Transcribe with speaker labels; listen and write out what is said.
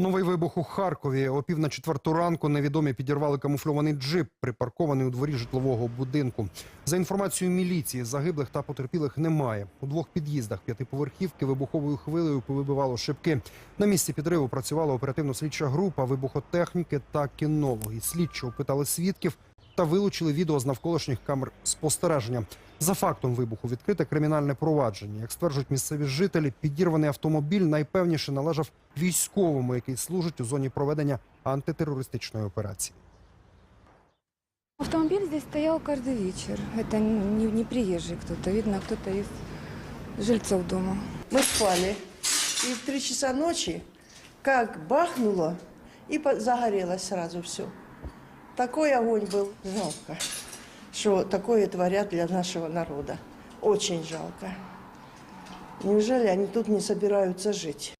Speaker 1: Новий вибух у Харкові. О пів на четверту ранку невідомі підірвали камуфльований джип, припаркований у дворі житлового будинку. За інформацією міліції, загиблих та потерпілих немає. У двох під'їздах п'ятиповерхівки вибуховою хвилею повибивало шибки. На місці підриву працювала оперативно-слідча група вибухотехніки та кінологи. Слідчі опитали свідків та вилучили відео з навколишніх камер спостереження. За фактом вибуху відкрите кримінальне провадження. Як стверджують місцеві жителі, підірваний автомобіль найпевніше належав військовому, який служить у зоні проведення антитерористичної операції.
Speaker 2: Автомобиль здесь стоял каждый вечер. Это не, не приезжий кто-то. Видно, кто-то из жильцов дома.
Speaker 3: Мы спали. И в три часа ночи как бахнуло, и по- загорелось сразу все. Такой огонь был. Жалко, что такое творят для нашего народа. Очень жалко. Неужели они тут не собираются жить?